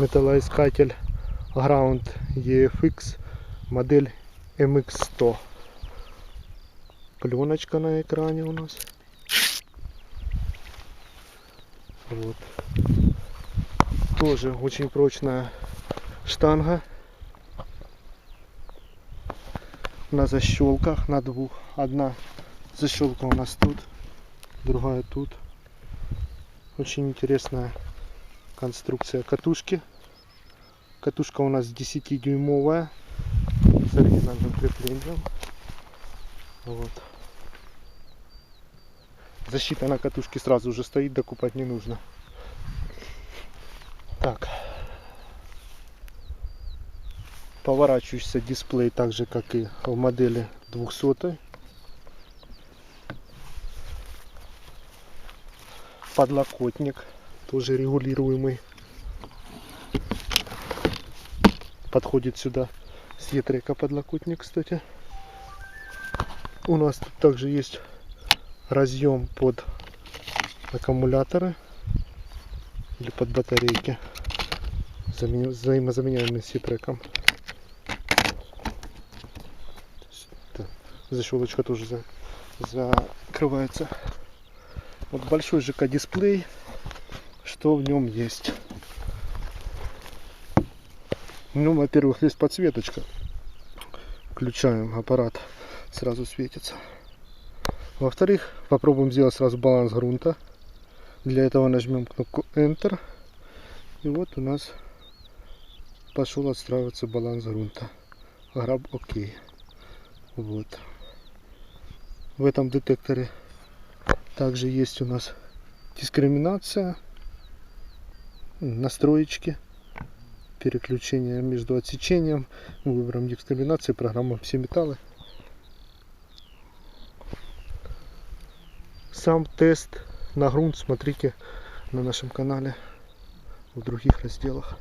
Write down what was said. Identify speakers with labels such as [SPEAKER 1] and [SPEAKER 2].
[SPEAKER 1] металлоискатель Ground EFX модель MX100. Пленочка на экране у нас. Вот. Тоже очень прочная штанга. На защелках, на двух. Одна защелка у нас тут, другая тут. Очень интересная конструкция катушки. Катушка у нас 10-дюймовая с оригинальным креплением. Вот. Защита на катушке сразу же стоит, докупать не нужно. Так. Поворачивающийся дисплей так же, как и в модели 200. Подлокотник тоже регулируемый. Подходит сюда с етрека подлокотник, кстати. У нас тут также есть разъем под аккумуляторы или под батарейки Замен- взаимозаменяемый с етреком. Так, Защелочка тоже за- закрывается. Вот большой ЖК дисплей. Что в нем есть? Нем, во-первых, есть подсветочка. Включаем аппарат, сразу светится. Во-вторых, попробуем сделать сразу баланс грунта. Для этого нажмем кнопку Enter. И вот у нас пошел отстраиваться баланс грунта. Граб ОК. Вот. В этом детекторе также есть у нас дискриминация, настроечки, переключение между отсечением, выбором дискриминации, программа все металлы. Сам тест на грунт смотрите на нашем канале в других разделах.